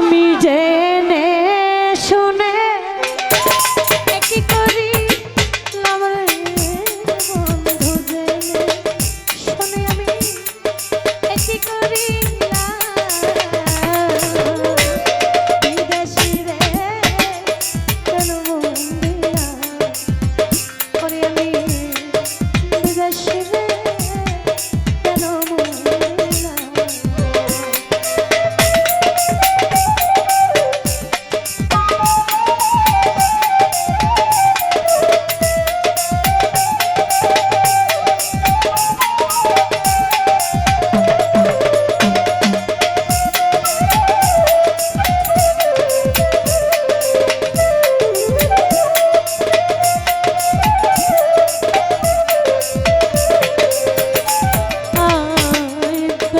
me day.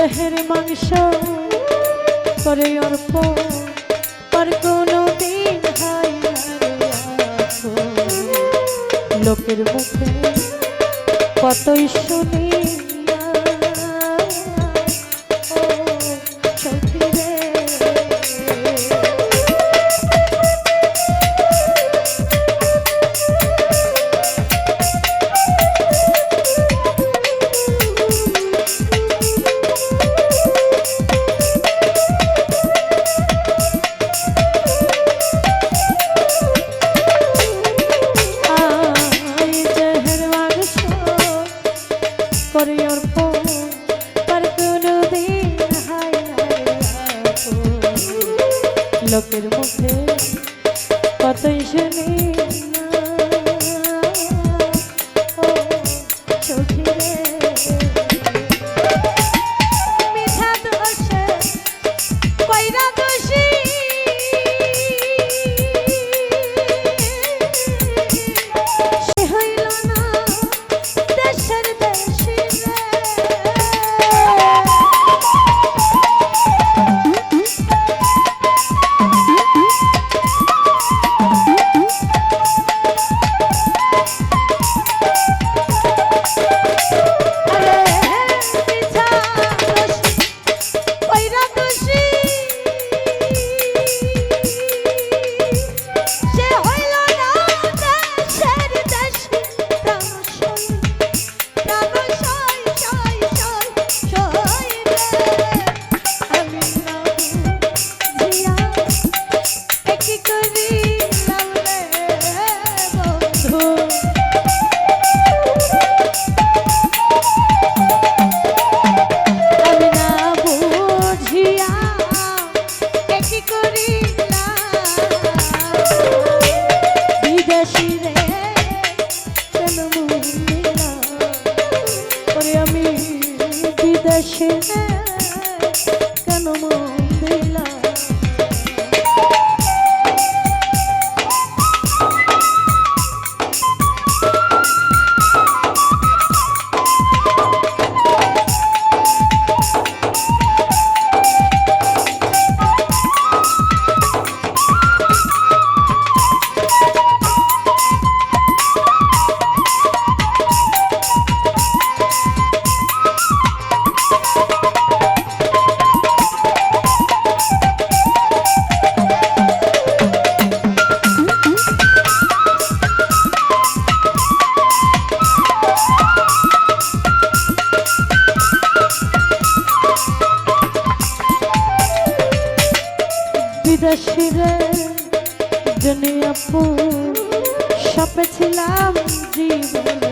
দেহের মাংস করে অর্প আর কোনো লোকের মুখে কত শুনি I can't. পেছিলাম জীবন।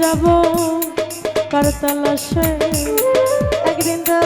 যাব কার তালাশে? একদিন তো